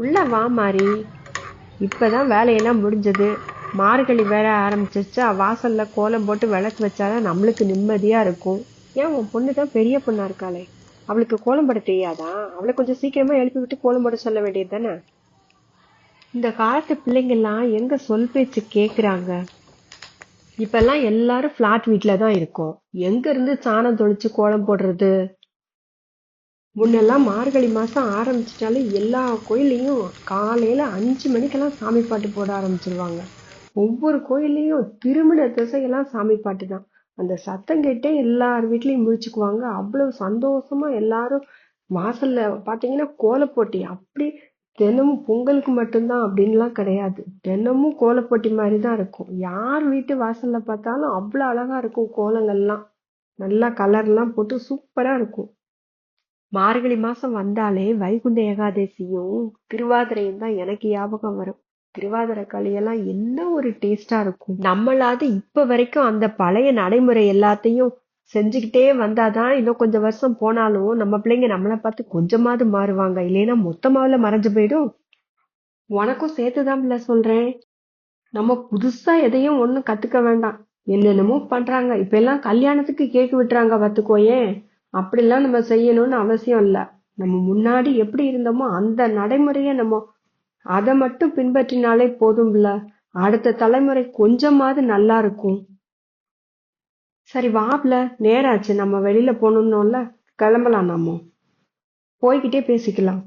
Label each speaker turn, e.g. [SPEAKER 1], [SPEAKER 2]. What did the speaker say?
[SPEAKER 1] உள்ளே வா மாறி. இப்போ தான் வேலையெல்லாம் முடிஞ்சது. மார்கழி வேற ஆரம்பிச்சிருச்சா? வாசலில் கோலம் போட்டு விளக்கு வச்சாதான் நம்மளுக்கு நிம்மதியாக இருக்கும். ஏன் உன் பொண்ணு தான் பெரிய பொண்ணாக இருக்காளே? அவளுக்கு கோலம் போட தெரியாதா? அவளை கொஞ்சம் சீக்கிரமாக எழுப்பி விட்டு கோலம் போட சொல்ல வேண்டியது தானே? இந்த காலத்து பிள்ளைங்கெல்லாம் எங்கே சொல் பேச்சு கேட்குறாங்க இப்பெல்லாம் எல்லாரும் ஃப்ளாட் வீட்டில் தான் இருக்கோம். எங்கேருந்து சாணம் தொளிச்சு கோலம் போடுறது? முன்னெல்லாம் மார்கழி மாதம் ஆரம்பிச்சிட்டாலே எல்லா கோயில்லையும் காலையில் அஞ்சு மணிக்கெல்லாம் சாமி பாட்டு போட ஆரம்பிச்சிருவாங்க. ஒவ்வொரு கோயில்லையும் திருமண திசையெல்லாம் சாமி பாட்டு தான். அந்த சத்தம் கேட்டே எல்லார் வீட்லேயும் முழிச்சுக்குவாங்க. அவ்வளோ சந்தோஷமாக எல்லாரும் வாசலில் பார்த்தீங்கன்னா கோலப்போட்டி. அப்படி தினமும் பொங்கலுக்கு மட்டும்தான் அப்படின்லாம் கிடையாது. தினமும் கோலப்போட்டி மாதிரி தான் இருக்கும். யார் வீட்டு வாசலில் பார்த்தாலும் அவ்வளோ அழகாக இருக்கும் கோலங்கள்லாம். நல்லா கலர்லாம் போட்டு சூப்பராக இருக்கும். மார்கழி மாதம் வந்தாலே வைகுண்ட ஏகாதசியும் திருவாதிரையும் தான் எனக்கு ஞாபகம் வரும். திருவாதிரை களியெல்லாம் என்ன ஒரு டேஸ்டா இருக்கும். நம்மளாவது இப்ப வரைக்கும் அந்த பழைய நடைமுறை எல்லாத்தையும் செஞ்சுக்கிட்டே வந்தாதான் இன்னும் கொஞ்சம் வருஷம் போனாலும் நம்ம பிள்ளைங்க நம்மளை பார்த்து கொஞ்சமாவது மாறுவாங்க. இல்லைன்னா மொத்தமாவில மறைஞ்சு போயிடும். உனக்கும் சேர்த்துதான் சொல்றேன். நம்ம புதுசா எதையும் ஒன்றும் கத்துக்க வேண்டாம். என்னென்னமோ பண்றாங்க. இப்ப எல்லாம் கல்யாணத்துக்கு கேக்கு விட்டுறாங்க பார்த்துக்கோயே அப்படிலாம் நம்ம செய்யணும்னு அவசியம் இல்லை. நம்ம முன்னாடி எப்படி இருந்தோமோ அந்த நடைமுறையை நம்ம அதை மட்டும் பின்பற்றினாலே போதும்ல. அடுத்த தலைமுறை கொஞ்சமாவது நல்லா இருக்கும். சரி வாப்ல. நேராச்சு. நம்ம வெளியில போகணும்னோல கிளம்பலாம் நாமோ போய்கிட்டே பேசிக்கலாம்.